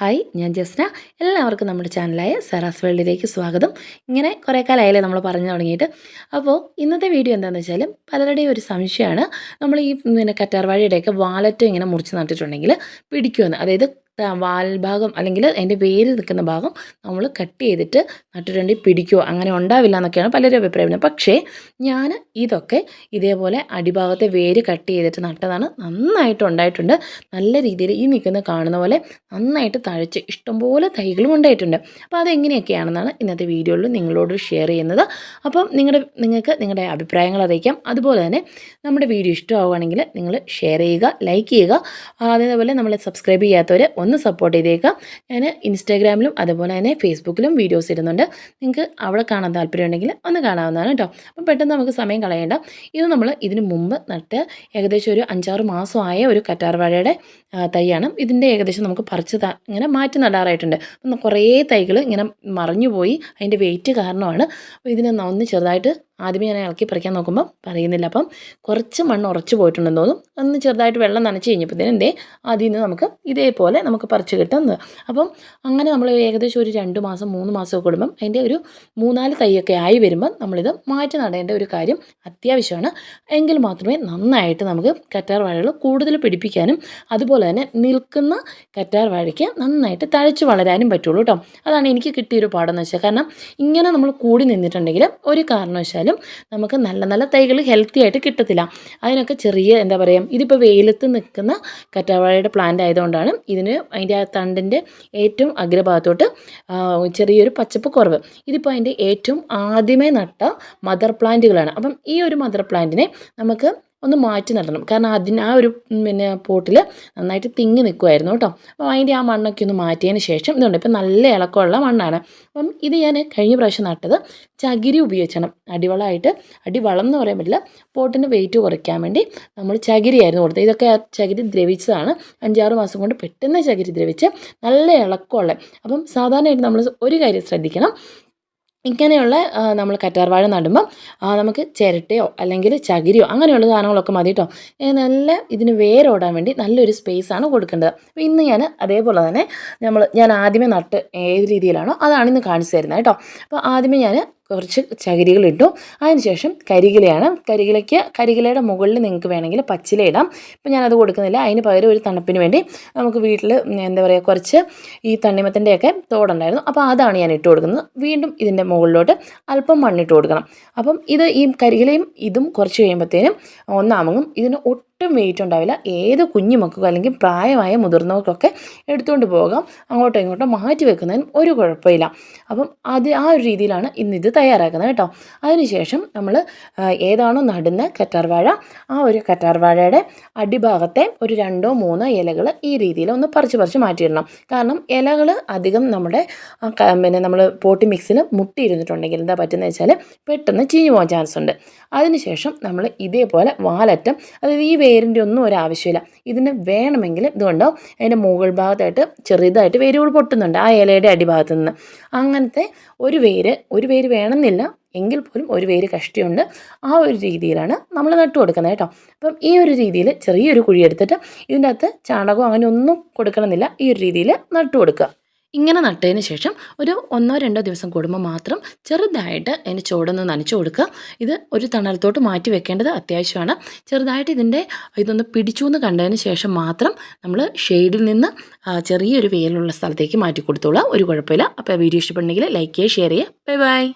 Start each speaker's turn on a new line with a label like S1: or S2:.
S1: Hi ഞാൻ ജസ്ന. എല്ലാവർക്കും നമ്മുടെ ചാനലായ സെറാസ് വേൾഡിലേക്ക് സ്വാഗതം. ഇങ്ങനെ കുറേ കാലമായാലേ നമ്മൾ പറഞ്ഞു തുടങ്ങിയിട്ട്. അപ്പോൾ ഇന്നത്തെ വീഡിയോ എന്താണെന്ന് വെച്ചാൽ പലരുടെയും ഒരു സംശയമാണ്. നമ്മൾ ഈ പിന്നെ കറ്റാർവാഴയുടെയൊക്കെ വാലറ്റ് ഇങ്ങനെ മുറിച്ച് നട്ടിട്ടുണ്ടെങ്കിൽ പിടിക്കുമെന്ന്. അതായത് വാൽഭാഗം അല്ലെങ്കിൽ അതിന്റെ വേര് നിൽക്കുന്ന ഭാഗം നമ്മൾ കട്ട് ചെയ്തിട്ട് നട്ടിട്ടുണ്ടെങ്കിൽ പിടിക്കുമോ അങ്ങനെ ഉണ്ടാവില്ല എന്നൊക്കെയാണ് പലരും അഭിപ്രായം പക്ഷേ ഞാൻ ഇതൊക്കെ ഇതേപോലെ അടിഭാഗത്തെ വേര് കട്ട് ചെയ്തിട്ട് നട്ടതാണ്. നന്നായിട്ട് ഉണ്ടായിട്ടുണ്ട്. നല്ല രീതിയിൽ ഈ നിൽക്കുന്ന കാണുന്ന പോലെ നന്നായിട്ട് തഴച്ച് ഇഷ്ടംപോലെ തൈകളും ഉണ്ടായിട്ടുണ്ട്. അപ്പോൾ അതെങ്ങനെയൊക്കെയാണെന്നാണ് ഇന്നത്തെ വീഡിയോയിൽ നിങ്ങളോട് ഷെയർ ചെയ്യുന്നത്. അപ്പം നിങ്ങളുടെ നിങ്ങൾക്ക് നിങ്ങളുടെ അഭിപ്രായങ്ങൾ അറിയിക്കാം. അതുപോലെ തന്നെ നമ്മുടെ വീഡിയോ ഇഷ്ടമാവുകയാണെങ്കിൽ നിങ്ങൾ ഷെയർ ചെയ്യുക ലൈക്ക് ചെയ്യുക. അതേപോലെ നമ്മൾ സബ്സ്ക്രൈബ് ചെയ്യാത്തവർ ഒന്ന് സപ്പോർട്ട് ചെയ്തേക്കാം. ഞാൻ ഇൻസ്റ്റാഗ്രാമിലും അതുപോലെ തന്നെ ഫേസ്ബുക്കിലും വീഡിയോസ് ഇടുന്നുണ്ട്. നിങ്ങൾക്ക് അവിടെ കാണാൻ താല്പര്യമുണ്ടെങ്കിൽ ഒന്ന് കാണാവുന്നതാണ് കേട്ടോ അപ്പം പെട്ടെന്ന് നമുക്ക് സമയം കളയേണ്ട. ഇത് നമ്മൾ ഇതിന് മുമ്പ് നട്ട് ഏകദേശം ഒരു അഞ്ചാറ് മാസമായ ഒരു കറ്റാർവാഴയുടെ വാഴയുടെ തൈയാണ്. ഇതിന്റെ ഏകദേശം നമുക്ക് പറിച്ച് ഇങ്ങനെ മാറ്റി നടാറായിട്ടുണ്ട്. കുറേ തൈകൾ ഇങ്ങനെ മറിഞ്ഞു പോയി അതിന്റെ വെയിറ്റ് കാരണമാണ്. അപ്പോൾ ഇതിനെ ഒന്ന് ചെറുതായിട്ട് ആദ്യമേ ഞാൻ ഇളക്കി പറിക്കാൻ നോക്കുമ്പോൾ പറയുന്നില്ല. അപ്പം കുറച്ച് മണ്ണ് ഉറച്ചു പോയിട്ടുണ്ടെന്ന് തോന്നും. ഒന്ന് ചെറുതായിട്ട് വെള്ളം നനച്ച് കഴിഞ്ഞപ്പോഴത്തേനും എന്തേ അതിൽ നിന്ന് നമുക്ക് ഇതേപോലെ നമുക്ക് പറിച്ച് കിട്ടുന്നത്. അപ്പം അങ്ങനെ നമ്മൾ ഏകദേശം ഒരു രണ്ട് മാസം മൂന്ന് മാസമൊക്കെ കൂടുമ്പം അതിന്റെ ഒരു മൂന്നാൽ തൈയൊക്കെ ആയി വരുമ്പം നമ്മളിത് മാറ്റി നടേണ്ട ഒരു കാര്യം അത്യാവശ്യമാണ്. എങ്കിൽ മാത്രമേ നന്നായിട്ട് നമുക്ക് കറ്റാർ വാഴകൾ കൂടുതൽ പിടിപ്പിക്കാനും അതുപോലെ തന്നെ നിൽക്കുന്ന കറ്റാർ വാഴയ്ക്ക് നന്നായിട്ട് തഴച്ച് വളരാനും പറ്റുള്ളൂ കേട്ടോ അതാണ് എനിക്ക് കിട്ടിയൊരു പാഠം എന്ന് വെച്ചാൽ. കാരണം ഇങ്ങനെ നമ്മൾ കൂടി നിന്നിട്ടുണ്ടെങ്കിൽ ഒരു കാരണവശാലും നമുക്ക് നല്ല നല്ല തൈകൾ ഹെൽത്തി ആയിട്ട് കിട്ടത്തില്ല. അതിനൊക്കെ ചെറിയ എന്താ പറയുക ഇതിപ്പോൾ വെയിലത്ത് നിൽക്കുന്ന കറ്റാവാഴയുടെ പ്ലാന്റ് ആയതുകൊണ്ടാണ് ഇതിന് അതിന്റെ ആ തണ്ടിന്റെ ഏറ്റവും അഗ്രഭാഗത്തോട്ട് ചെറിയൊരു പച്ചപ്പ് കുറവ്. ഇതിപ്പോൾ അതിന്റെ ഏറ്റവും ആദ്യമേ നട്ട മദർ പ്ലാന്റുകളാണ് അപ്പം ഈ ഒരു മദർ പ്ലാന്റിനെ നമുക്ക് ഒന്ന് മാറ്റി നടണം കാരണം അതിന് ആ ഒരു പിന്നെ പോട്ടിൽ നന്നായിട്ട് തിങ്ങി നിൽക്കുമായിരുന്നു കേട്ടോ. അപ്പോൾ അതിന്റെ ആ മണ്ണൊക്കെ ഒന്ന് മാറ്റിയതിന് ശേഷം ഇതുണ്ട്. ഇപ്പം നല്ല ഇളക്കമുള്ള മണ്ണാണ്. അപ്പം ഇത് ഞാൻ കഴിഞ്ഞ പ്രാവശ്യം നട്ടത് ചകിരി ഉപയോഗിച്ചാണ്. അടിവളമായിട്ട് അടിവളം എന്ന് പറയാൻ പറ്റില്ല പോട്ടിന്റെ വെയിറ്റ് കുറയ്ക്കാൻ വേണ്ടി നമ്മൾ ചകിരിയായിരുന്നു കൊടുത്തത്. ഇതൊക്കെ ചകിരി ദ്രവിച്ചതാണ്. അഞ്ചാറ് മാസം കൊണ്ട് പെട്ടെന്ന് ചകിരി ദ്രവിച്ച് നല്ല ഇളക്കമുള്ള. അപ്പം സാധാരണയായിട്ട് നമ്മൾ ഒരു കാര്യം ശ്രദ്ധിക്കണം. ഇങ്ങനെയുള്ള നമ്മൾ കറ്റാർവാഴ നടുമ്പം നമുക്ക് ചിരട്ടയോ അല്ലെങ്കിൽ ചകിരിയോ അങ്ങനെയുള്ള സാധനങ്ങളൊക്കെ മതി കേട്ടോ നല്ല ഇതിന് വേരോടാൻ വേണ്ടി നല്ലൊരു സ്പേസാണ് കൊടുക്കേണ്ടത്. അപ്പോൾ ഇന്ന് ഞാൻ അതേപോലെ തന്നെ നമ്മൾ ഞാൻ ആദ്യമേ നട്ട് ഏത് രീതിയിലാണോ അതാണ് ഇന്ന് കാണിച്ചു തരുന്നത് കേട്ടോ അപ്പോൾ ആദ്യമേ ഞാൻ കുറച്ച് ചകിരികൾ ഇട്ടു അതിനുശേഷം കരികിലയാണ്. കരികിലയ്ക്ക് കരികിലയുടെ മുകളിൽ നിങ്ങൾക്ക് വേണമെങ്കിൽ പച്ചില ഇടാം. ഇപ്പം ഞാനത് കൊടുക്കുന്നില്ല. അതിന് പകരം ഒരു തണുപ്പിന് വേണ്ടി നമുക്ക് വീട്ടിൽ എന്താ പറയുക കുറച്ച് ഈ തണ്ണിമത്തിന്റെയൊക്കെ തോടുണ്ടായിരുന്നു. അപ്പോൾ അതാണ് ഞാൻ ഇട്ട് കൊടുക്കുന്നത്. വീണ്ടും ഇതിന്റെ മുകളിലോട്ട് അല്പം മണ്ണിട്ട് കൊടുക്കണം. അപ്പം ഇത് ഈ കരികിലയും ഇതും കുറച്ച് കഴിയുമ്പോഴത്തേനും ഒന്നാമങ്ങും ഇതിന് ഒട്ടും വെയിറ്റ് ഉണ്ടാവില്ല. ഏത് കുഞ്ഞു അല്ലെങ്കിൽ പ്രായമായ മുതിർന്നവർക്കൊക്കെ എടുത്തുകൊണ്ട് പോകാം. അങ്ങോട്ടോ ഇങ്ങോട്ടോ മാറ്റി വെക്കുന്നതിന് ഒരു കുഴപ്പമില്ല. അപ്പം അത് ആ ഒരു രീതിയിലാണ് ഇന്ന് ഇത് തയ്യാറാക്കുന്നത് കേട്ടോ. അതിനുശേഷം നമ്മൾ ഏതാണോ നടുന്ന കറ്റാർവാഴ ആ ഒരു കറ്റാർവാഴയുടെ അടിഭാഗത്തെ ഒരു രണ്ടോ മൂന്നോ ഇലകൾ ഈ രീതിയിൽ ഒന്ന് പറിച്ച് പറിച്ച് മാറ്റിയിടണം. കാരണം ഇലകൾ അധികം നമ്മുടെ പിന്നെ നമ്മൾ പോട്ടി മിക്സിൽ മുട്ടിയിരുന്നിട്ടുണ്ടെങ്കിൽ എന്താ പറ്റുന്നത് വെച്ചാൽ പെട്ടെന്ന് ചീഞ്ഞു പോകാൻ ചാൻസ് ഉണ്ട് അതിനുശേഷം നമ്മൾ ഇതേപോലെ വാലറ്റം അതായത് ഈ വേരിന്റെ ഒന്നും ഒരു ആവശ്യമില്ല ഇതിന് വേണമെങ്കിൽ ഇതുകൊണ്ടോ അതിന്റെ മുകൾ ഭാഗത്തായിട്ട് ചെറുതായിട്ട് വേരുകൾ പൊട്ടുന്നുണ്ട് ആ ഇലയുടെ അടിഭാഗത്തു നിന്ന്. അങ്ങനത്തെ ഒരു വേര് ഒരു വേര് വേണമെന്നില്ല. എങ്കിൽ പോലും ഒരു വേര് കഷ്ടിയുണ്ട്. ആ ഒരു രീതിയിലാണ് നമ്മൾ നട്ടു കൊടുക്കുന്നത് കേട്ടോ. അപ്പം ഈ ഒരു രീതിയിൽ ചെറിയൊരു കുഴിയെടുത്തിട്ട് ഇതിന്റെ അകത്ത് ചാണകവും അങ്ങനെ ഒന്നും കൊടുക്കണമെന്നില്ല. ഈ ഒരു രീതിയിൽ നട്ടു കൊടുക്കുക. ഇങ്ങനെ നട്ടതിന് ശേഷം ഒരു ഒന്നോ രണ്ടോ ദിവസം കൂടുമ്പോൾ മാത്രം ചെറുതായിട്ട് അതിന് ചുവടൊന്ന് നനച്ചു കൊടുക്കുക. ഇത് ഒരു തണലത്തോട്ട് മാറ്റി വെക്കേണ്ടത് അത്യാവശ്യമാണ്. ചെറുതായിട്ട് ഇതിന്റെ ഇതൊന്ന് പിടിച്ചു എന്ന് കണ്ടതിന് ശേഷം മാത്രം നമ്മൾ ഷെയ്ഡിൽ നിന്ന് ചെറിയൊരു വെയിലുള്ള സ്ഥലത്തേക്ക് മാറ്റി കൊടുത്തോളാം. ഒരു കുഴപ്പമില്ല. അപ്പോൾ വീഡിയോ ഇഷ്ടപ്പെട്ടുണ്ടെങ്കിൽ ലൈക്ക് ചെയ്യുക ഷെയർ ചെയ്യുക. Bye bye.